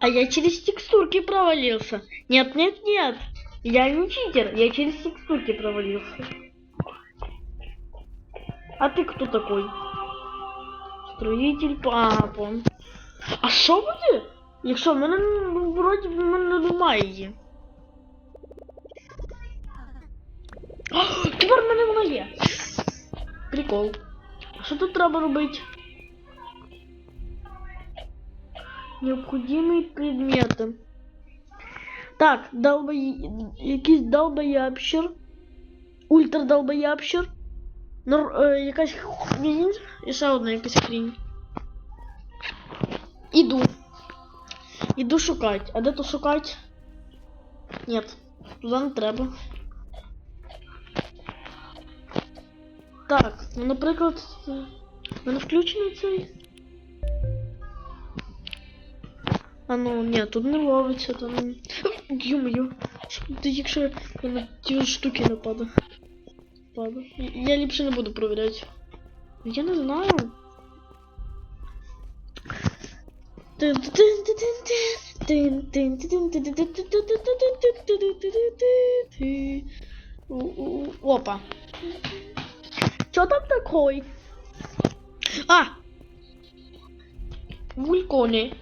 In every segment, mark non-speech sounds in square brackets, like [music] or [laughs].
А я через текстурки провалился. Нет, нет, нет. Я не читер, я через текстурки провалился. А ты кто такой? Строитель папа. А що буде? Якщо в мене ну, вроді в мене немає її. О, Тепер в мене вона є. Прикол. А що тут треба робити? Необходимі предмети. Так, долбоє... якийсь долбоябщер. Ультра долбоябщер. Нор... Е, якась хрінь. І ще одна якась хрінь. Іду. Іду шукати. А де то шукати? Нет, туди не треба. Так, ну, наприклад, е, в мене включений цей. А ну, ні, тут не ловиться, там. Ё-моё. Що буде, якщо я на ті штуки нападу? Паду. Я ліпше не буду проверять. Я не знаю. Опа. Чё там такой? А! Вулькони.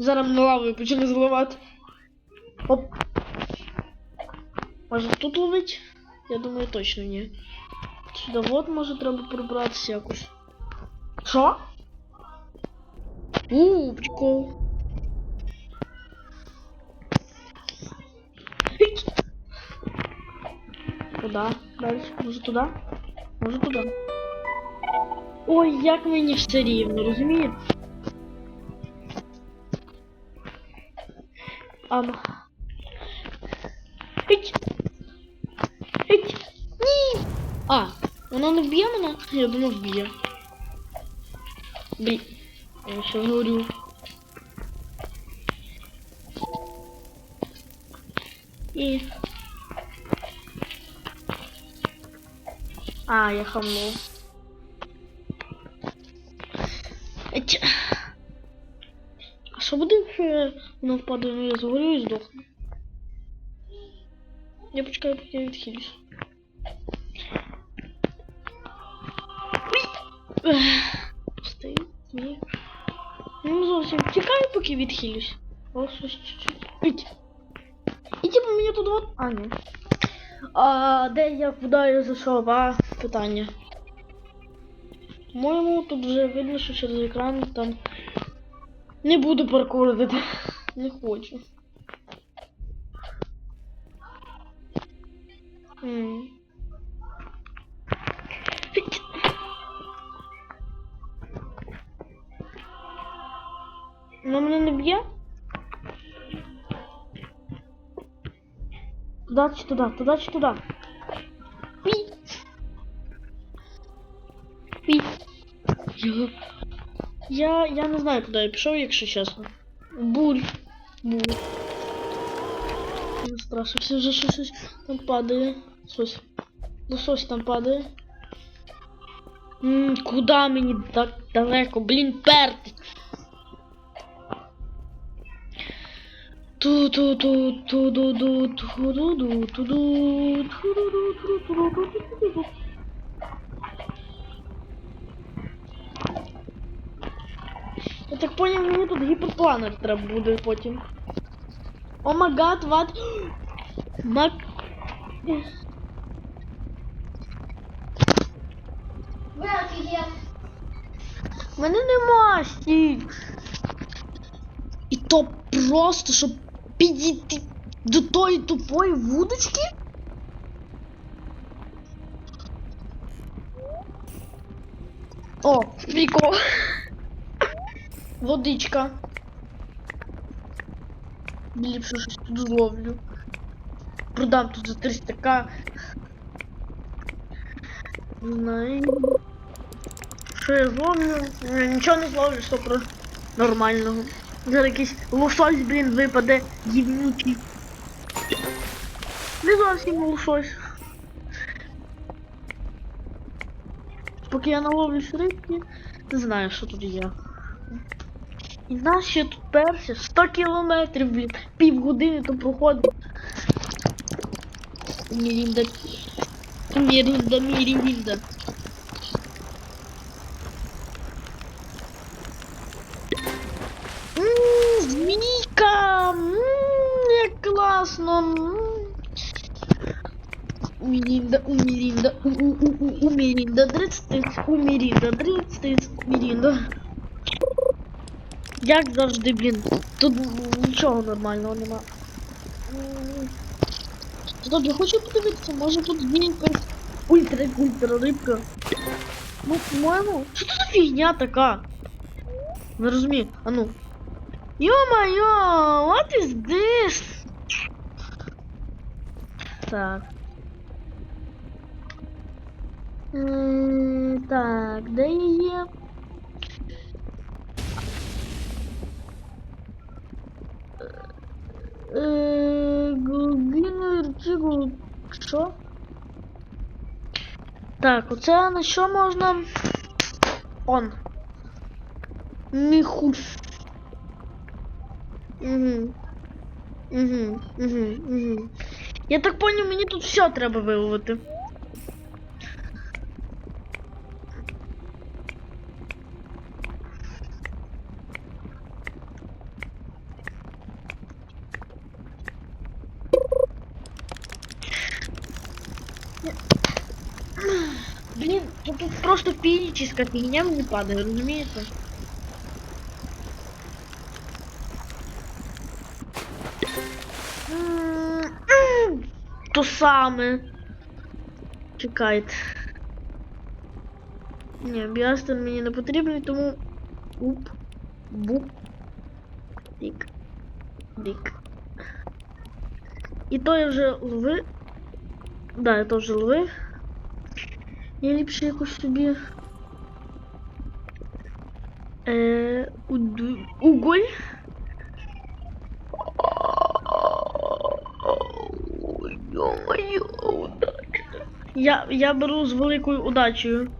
Зараз на лаву почали зливати. Оп. Може тут ловить? Я думаю, точно ні. Сюди вот може треба прибратися якось. Що? У, прикол. Ить. Куда? Дальше? Може туди? Може туди. Ой, як мені все рівно, розумієте? ama. Hiç. Hiç. Nii. Aa. Ben onu biliyor mu lan? não bunu biliyor. Bil. Ben şunu vuruyor. İyi. Aa yakamıyor. Ну я згорю і здохну? Я почекаю, поки я відхилюсь. Стоїть, ні. Ну зовсім чекаю, поки відхилюсь. О, щось чуть-чуть. І типу мені тут от. А, ні. А де я куди я зайшов? А, питання. По-моєму, тут вже видно, що через екран там не буду паркурити. Не хочу. М. Ить. Ну мене не б'є? Туда чи туди, туди чи туди. Пі. Пі. Я... я. Я не знаю, куди я пішов, якщо чесно. Буль. Буль. Не страшно, все вже щось щось там падає. Щось. Ну щось там падає. М, куди мені так далеко? Блін, перти. ту ту ту ту ду ду ту ду ду ту ду ту ду ду ту ду ду так поняв, мені тут гіперпланер треба буде потім. О май гад, ват. Мак. У мене нема стіль. І то просто, щоб підійти до тої тупої вудочки? О, прикол. Водичка. Ліпше щось тут зловлю. Продам тут за 300к. Не знаю. Що я зловлю? Я нічого не зловлю, що про нормального. Зараз якийсь лосось, блін, випаде гівнючий. Не зовсім лосось. Поки я наловлю рибки, не знаю, що тут є. І нас ще тут перше 100 кілометрів, блін. Півгодини то проходить. Мірінда. Мірінда, Мірінда. Ммм, змійка! Ммм, як класно! М. У Мірінда, у Мірінда, у, у, у, у, у Мірінда, 30, у Мірінда, 30, у Мірінда. Як завжди, блін. Тут нічого нормального нема. М. Стоп, я хочу подивитися, може тут є якась ультра ультра рибка. Ну, по-моєму, що це за фігня така? Не розумію. А ну. Ё-моё, what is this? Так. М, Так, де її? Е, Глибинний речігу. Що? Так, оце на що можна? Он. Міхуш. Угу. Угу, угу, угу. Я так понял, мені тут все треба виловити. Блин, тут, тут просто физическая фигня мне падает, разумеется. М, м, То саме. Чекайте. Ні, біастер мені не потрібний, тому. Уп. Буп. Дік. Дік. І то я вже лови. Да, я то вже ловив. Я ліпше якось собі. Е, уду... Уголь. Я, я беру з великою удачею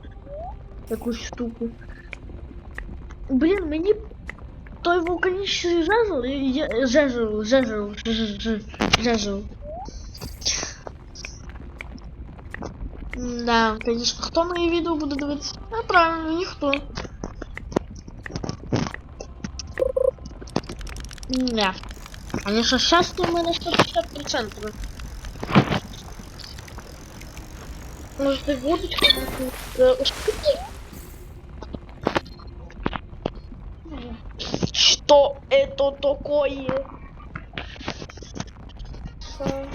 якусь штуку. Блін, мені той вулканічний жезл, жезл, жезл, жезл, жезл. Да, конечно, хто мої відео буде дивитися? А правильно, ніхто. Не. Конечно, щастя у мене 150%. Может, и водочку какую-то? Уж какие? Что это такое? Ха.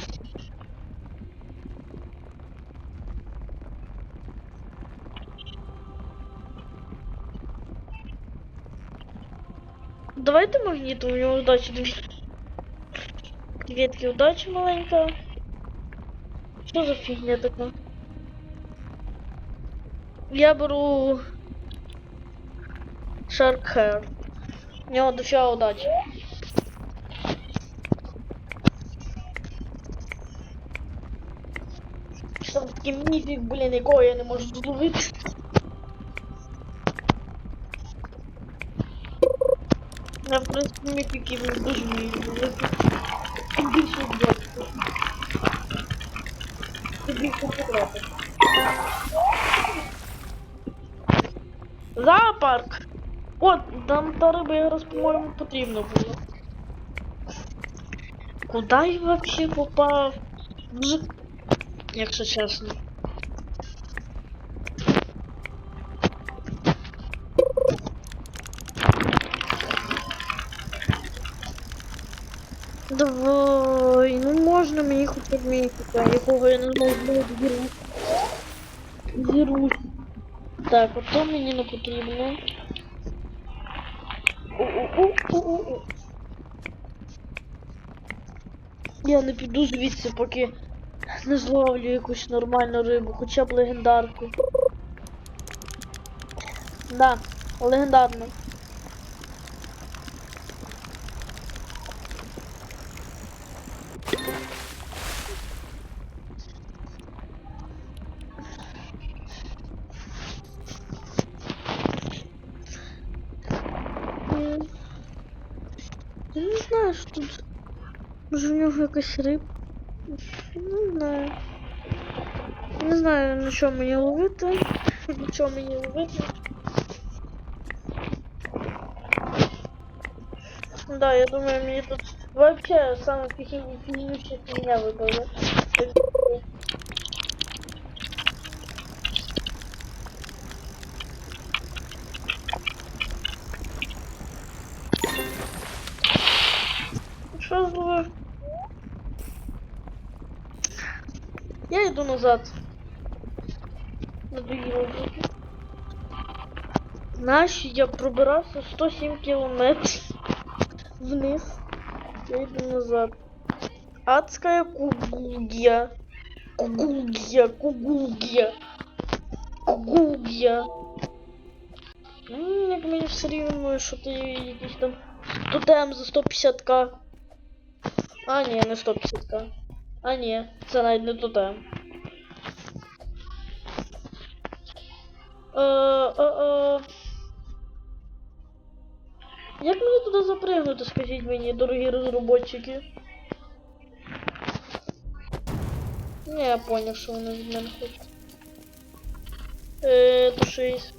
Давайте магниту, у него удачи две. Ветки удачи маленькая. Что за фигня такая? Я беру Shark Hair. У него дофига удачи. Що там такий міфік, блін, якого я не можу зловити. Я, в принципі, міфіків не дуже вмію ловити. Більше вдячно. Тобі потрапити. Зоопарк. От, там та риба якраз, по-моєму, потрібно було. Куда я вообще попав? Дуже... Якщо чесно. Давай, ну можна мені хоча б місяця, якого я не зірвати. Зірвусь. Так, ото мені не потрібно. Я не піду звідси, поки не зловлю якусь нормальну рибу, хоча б легендарку. Да, легендарну. Що тут. Може в нього якась. Не знаю. Не знаю, на що мені ловити. На що мені ловити. Да, я думаю, мне тут вообще самая фигнющая фигня выпала. Что зло? Я иду назад. Надоело уже. Знаешь, я пробирался 107 километров вниз. Я иду назад. Адская кугугья. Кугугья, кугугья. Кугугья. Ну, як мені все рівно, що ти якийсь там тотем за 150к. А, ні, не 150к. А, ні, це навіть не тотем. Як мені туди запригнути, скажіть мені, дорогі розробники? Ні, я поняв, що вони від мене хочуть. Е, тушись.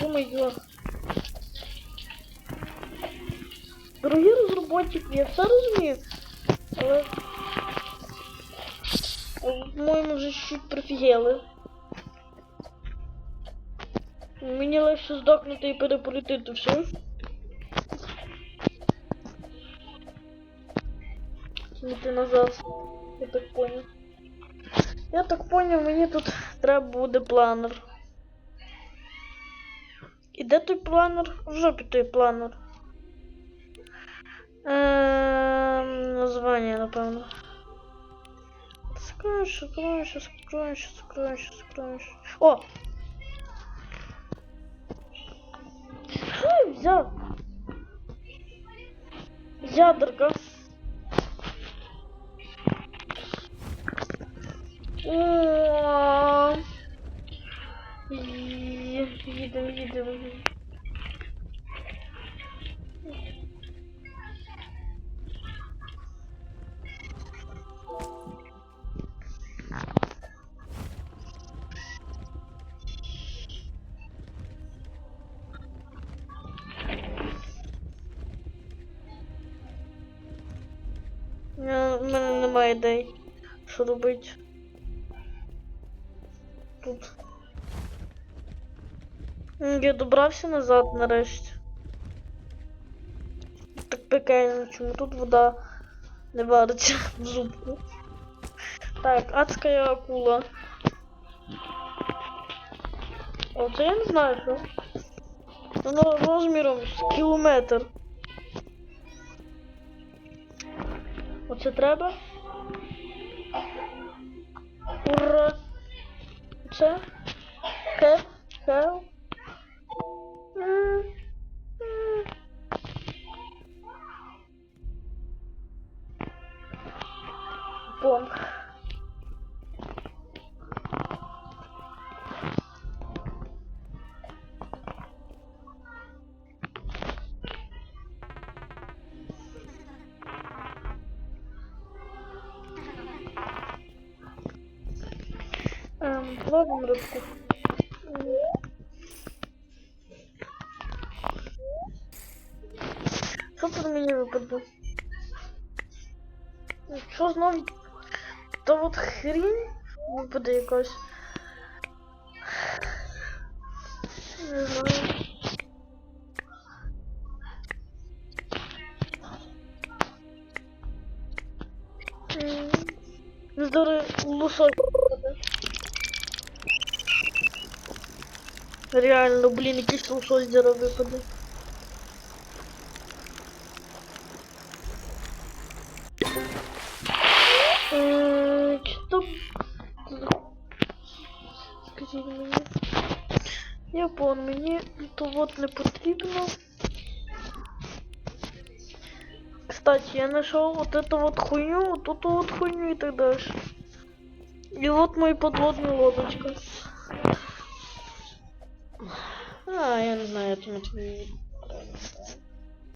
Ё-моё. Дорогі розробники, я все розумію, але... По-моєму, вже чуть профігели. Мені легше здохнути і переполітити все. Йти назад. Я так понял. Я так понял, мені тут треба буде планер. І де той планер? В жопі той планер. Ем, названня, напевно. Скроешь, скроешь, скроешь, скроешь, скроешь. О! Что я взял? Ядерка. О! Немає ідей, що робити. Тут. Я добрався назад нарешті. Так пекельно, чому тут вода не вариться [laughs] в зубку. Так, адська акула. О, це я не знаю, що. Воно розміром з кілометр. Оце треба. Ура! Це? Хеп? Хел? М, ловим рибку. М. Що тут мені випаде? Що знову? Та от хрінь випаде якась. Не знаю. М. Здорово, Реально, блін, якийсь лусой зараз випаде. Е, Что? Скажіть мені. Япон, мені то от не потрібно. Кстати, я нашел вот эту вот хуйню, вот эту вот хуйню и так дальше. И вот моя подводная лодочка. А, я не знаю, як я тобі.